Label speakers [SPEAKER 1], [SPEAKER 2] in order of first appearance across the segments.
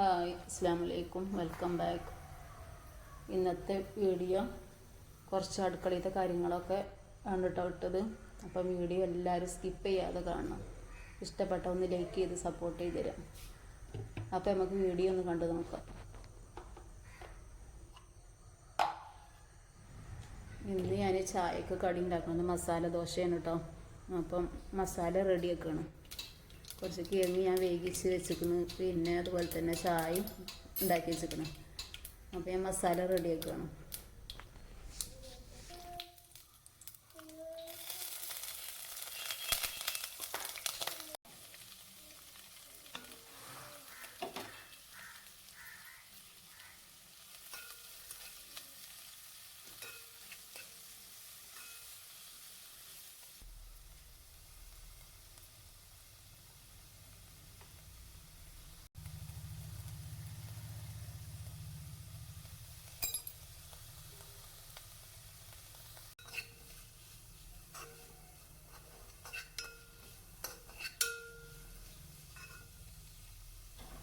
[SPEAKER 1] Hi അസ്സാം വലൈക്കും welcome back. ഇന്നത്തെ വീഡിയോ കുറച്ച് അടുക്കളയിലത്തെ കാര്യങ്ങളൊക്കെ ആണ് കേട്ടോ ഇട്ടത്. അപ്പം വീഡിയോ എല്ലാവരും സ്കിപ്പ് ചെയ്യാതെ കാണണം. ഇഷ്ടപ്പെട്ട ഒന്ന് ലൈക്ക് ചെയ്ത് സപ്പോർട്ട് ചെയ്ത് തരാം. അപ്പം നമുക്ക് വീഡിയോ ഒന്ന് കണ്ടു നോക്കാം. ഇന്ന് ഞാൻ ചായക്ക് കടി ഉണ്ടാക്കുന്നത് മസാല ദോശയാണ് കേട്ടോ അപ്പം മസാല റെഡിയാക്കണം കുറച്ച് കിഴങ്ങ് ഞാൻ വേവിച്ച് വെച്ചിരിക്കുന്നു. പിന്നെ അതുപോലെ തന്നെ ചായയും ഉണ്ടാക്കി വെച്ചിരിക്കണം അപ്പോൾ ഞാൻ മസാല റെഡിയാക്കണം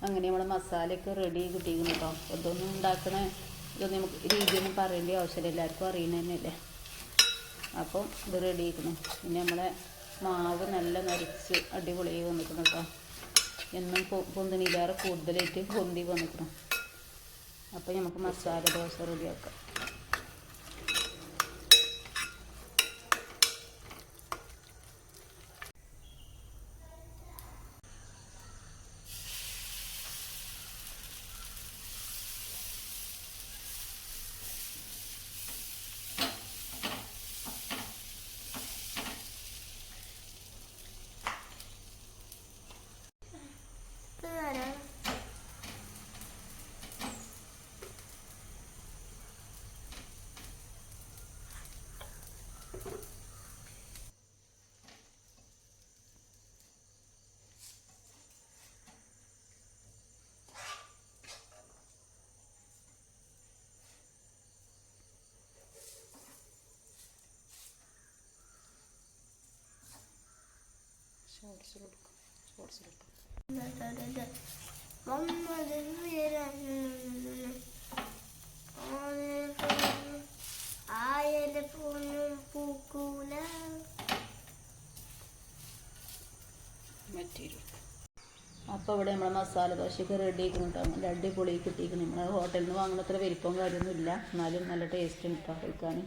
[SPEAKER 1] അങ്ങനെ നമ്മൾ മസാലയൊക്കെ റെഡി കിട്ടിയിരിക്കുന്നു കേട്ടോ ഇതൊന്നും ഉണ്ടാക്കണ. ഇതൊന്നും നമുക്ക് രീതിയൊന്നും പറയേണ്ട ആവശ്യമില്ല. എല്ലാവർക്കും അറിയണ തന്നെയല്ലേ? അപ്പം ഇത് റെഡി ആക്കുന്നു പിന്നെ നമ്മളെ മാവ് നല്ല നരച്ച് അടിപൊളിയായി വന്നിക്കണം കേട്ടോ എന്നും പൊന്തിനിലേറെ കൂടുതലായിട്ട് പൊന്തി വന്നിക്കണം അപ്പോൾ നമുക്ക് മസാല ദോശ റെഡിയാക്കാം ഷോർട്സ് കൊടുക്കും ഷോർട്സ് കൊടുക്കും
[SPEAKER 2] ആയന്റെ പൊന്നും പൂക്കൂല
[SPEAKER 1] മറ്റൊരു അപ്പോൾ ഇവിടെ നമ്മളെ മസാല ദോശയൊക്കെ റെഡി ആക്കണം കേട്ടോ നല്ല അടിപൊളി കിട്ടിയിരിക്കുന്നു നമ്മൾ ഹോട്ടലിൽ നിന്ന് വാങ്ങുന്ന അത്ര വലിപ്പവും കാര്യമൊന്നുമില്ല എന്നാലും നല്ല ടേസ്റ്റ് ഉണ്ട് കേട്ടോ കഴിക്കാൻ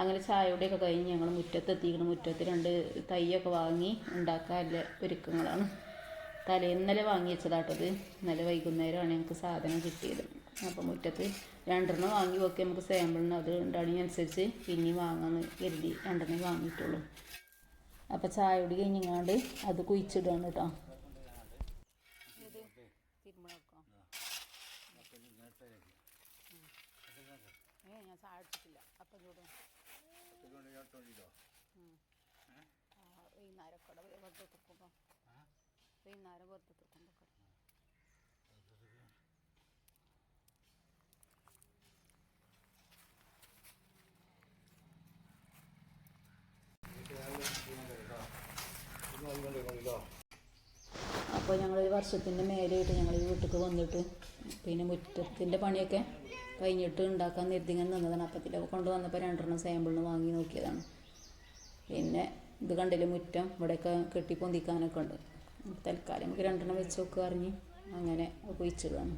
[SPEAKER 1] അങ്ങനെ ചായയുടെയൊക്കെ കഴിഞ്ഞ് ഞങ്ങൾ മുറ്റത്തെത്തിക്കണം മുറ്റത്ത് രണ്ട് തൈയൊക്കെ വാങ്ങി ഉണ്ടാക്കാനുള്ള ഒരുക്കങ്ങളാണ്. തലേന്നലെ വാങ്ങി വെച്ചതാട്ടത് ഇന്നലെ വൈകുന്നേരമാണ് ഞങ്ങൾക്ക് സാധനം കിട്ടിയത്. അപ്പോൾ മുറ്റത്ത് രണ്ടെണ്ണം വാങ്ങി നോക്കി നമുക്ക് സാമ്പിളിന് അത് ഉണ്ടാണിനനുസരിച്ച് പിന്നെ വാങ്ങാമെന്ന് കരുതി രണ്ടെണ്ണം വാങ്ങിയിട്ടുള്ളൂ. അപ്പോൾ ചായയോട് കഴിഞ്ഞാണ്ട് അത് കുഴിച്ചിടുകയാണ് കേട്ടോ ഞാൻ ചായ അടിച്ചിട്ടില്ല അപ്പം ചൂടും വൈകുന്നേരം കൂടെ വെറുതെ തുറക്കുമ്പോൾ വൈകുന്നേരം വെറുതെ തുറക്കുമ്പോൾ അപ്പോൾ ഞങ്ങൾ ഒരു വർഷത്തിന്റെ മേലെയായിട്ട് ഞങ്ങൾ ഈ വീട്ടിലേക്ക് വന്നിട്ട് പിന്നെ മുറ്റത്തിന്റെ പണിയൊക്കെ കഴിഞ്ഞിട്ട് ഉണ്ടാക്കാൻ നിർത്തി ഇങ്ങനെ നിന്നതാണ് അപ്പത്തിലൊക്കെ കൊണ്ടുവന്നപ്പോൾ രണ്ടെണ്ണം സാമ്പിളിന് വാങ്ങി നോക്കിയതാണ്. പിന്നെ ഇത് കണ്ടില്ലേ മുറ്റം ഇവിടെയൊക്കെ കെട്ടി പൊന്തിക്കാനൊക്കെ ഉണ്ട്. തൽക്കാലം നമുക്ക് രണ്ടെണ്ണം വെച്ച് നോക്കുക അറിഞ്ഞ് അങ്ങനെ കുഴിച്ചിടുകയാണ്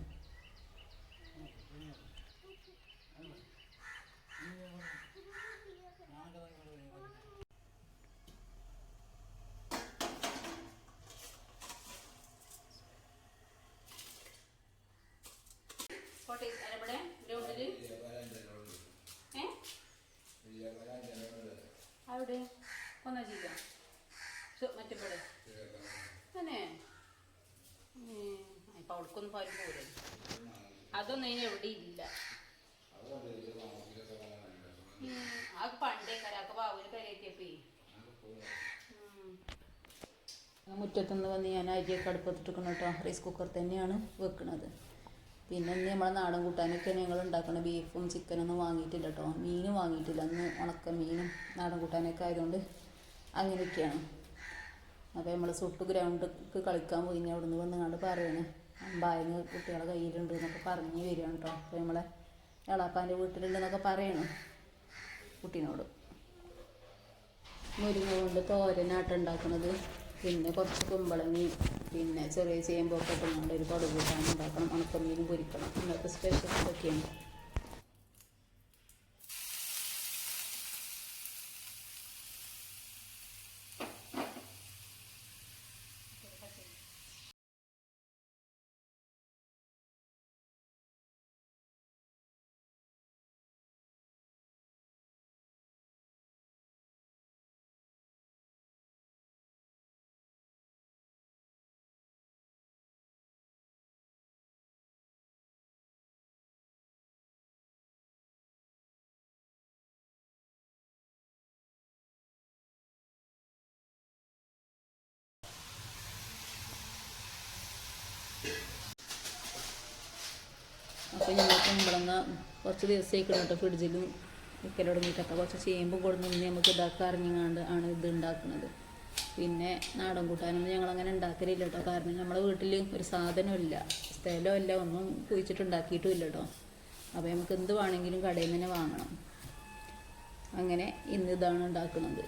[SPEAKER 1] ഇവിടെ ഗ്രൗണ്ടിൽ ഏ അവിടെ ഒന്നാ ചെയ്ത തന്നെ. ഇപ്പം അവിടേക്കൊന്നും പാൽ പോലെ അതൊന്നും ഇനി എവിടെ ഇല്ല. ആ പണ്ടേ കരാക്ക ബാബുവിന് കരയൊക്കെ മുറ്റത്തുനിന്ന് വന്ന് ഞാൻ അരിയൊക്കെ അടുപ്പത്തിട്ടിരിക്കണം കേട്ടോ. റൈസ് കുക്കർ തന്നെയാണ് വെക്കുന്നത് പിന്നെ ഇന്ന് നമ്മളെ നാടൻ കൂട്ടാനൊക്കെ ഞങ്ങൾ ഉണ്ടാക്കണ ബീഫും ചിക്കനൊന്നും വാങ്ങിയിട്ടില്ല കേട്ടോ. മീനും വാങ്ങിയിട്ടില്ല. അന്ന് ഉണക്ക മീനും നാടൻ കൂട്ടാനൊക്കെ ആയതുകൊണ്ട് അങ്ങനെയൊക്കെയാണ്. അപ്പോൾ നമ്മൾ സുട്ട് ഗ്രൗണ്ടിലേക്ക് കളിക്കാൻ പോയി ഇനി അവിടുന്ന് വന്നുകൊണ്ട് പറയണേ. അമ്പായങ്ങ് കുട്ടികളെ കയ്യിലുണ്ട് എന്നൊക്കെ പറഞ്ഞ് വരികയാണ് കേട്ടോ അപ്പോൾ നമ്മളെ എളാപ്പാന്റെ വീട്ടിലുണ്ടെന്നൊക്കെ പറയണു കുട്ടീനോട്. മുരിങ്ങ കൊണ്ട് തോരനാട്ടം ഉണ്ടാക്കുന്നത് പിന്നെ കുറച്ച് കുമ്പളങ്ങി പിന്നെ ചെറിയ ചേമ്പൊക്കെ ഇട്ടുകൊണ്ട് ഒരു പടുകൂട്ടാൻ ഉണ്ടാക്കണം. ഉണക്കമീനും പൊരിക്കണം. ഇന്നത്തെ സ്പെഷ്യൽ ഇതൊക്കെയാണ് അപ്പോൾ ഞങ്ങൾ കുമ്പളങ്ങ കുറച്ച് ദിവസത്തേക്ക് കേട്ടോ ഫ്രിഡ്ജിലും വെക്കൽ തുടങ്ങിയിട്ടൊക്കെ കുറച്ച് ചേമ്പും കൊടുന്ന് നമുക്ക് ഇതാക്കാൻ അറിഞ്ഞാണ്ട് ആണ് ഇത് ഉണ്ടാക്കുന്നത്. പിന്നെ നാടൻ കൂട്ടാനൊന്നും ഞങ്ങൾ അങ്ങനെ ഉണ്ടാക്കലില്ല കേട്ടോ. കാരണം നമ്മളെ വീട്ടിൽ ഒരു സാധനമില്ല സ്ഥലമില്ല ഒന്നും കുഴിച്ചിട്ടുണ്ടാക്കിയിട്ടും ഇല്ല കേട്ടോ. അപ്പോൾ നമുക്ക് എന്ത് വേണമെങ്കിലും കടയിൽ നിന്ന് തന്നെ വാങ്ങണം. അങ്ങനെ ഇന്ന് ഇതാണ് ഉണ്ടാക്കുന്നത്.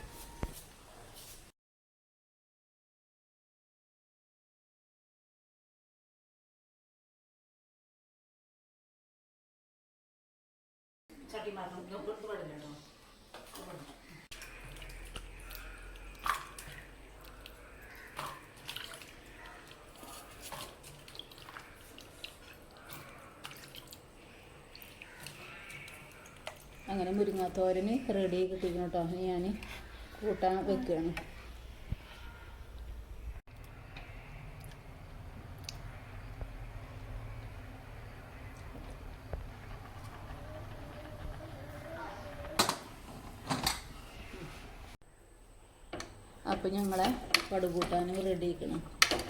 [SPEAKER 1] അങ്ങനെ മുരിങ്ങാത്തോരന് റെഡി കിട്ടിക്കണം കേട്ടോ. ഞാൻ കൂട്ടാൻ വെക്കുകയാണ്. അപ്പോൾ ഞങ്ങളെ കടുകൂട്ടാനും റെഡി ആക്കണം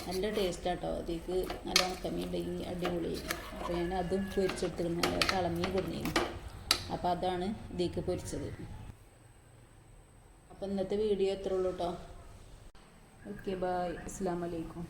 [SPEAKER 1] നല്ല ടേസ്റ്റ് ആട്ടോ. അതിലേക്ക് നല്ല ഉണക്കമീൻ ഉണ്ടെങ്കിൽ അടിപൊളി അപ്പോൾ ഞാൻ അതും പൊരിച്ചെടുത്തിരുന്നു നല്ല കളമീൻ അപ്പോൾ അതാണ് ഇതിലേക്ക് പൊരിച്ചത്. അപ്പോൾ ഇന്നത്തെ വീഡിയോ എത്ര ഉള്ളൂ കേട്ടോ ഓക്കെ ബായ് അസ്സാം വലൈക്കും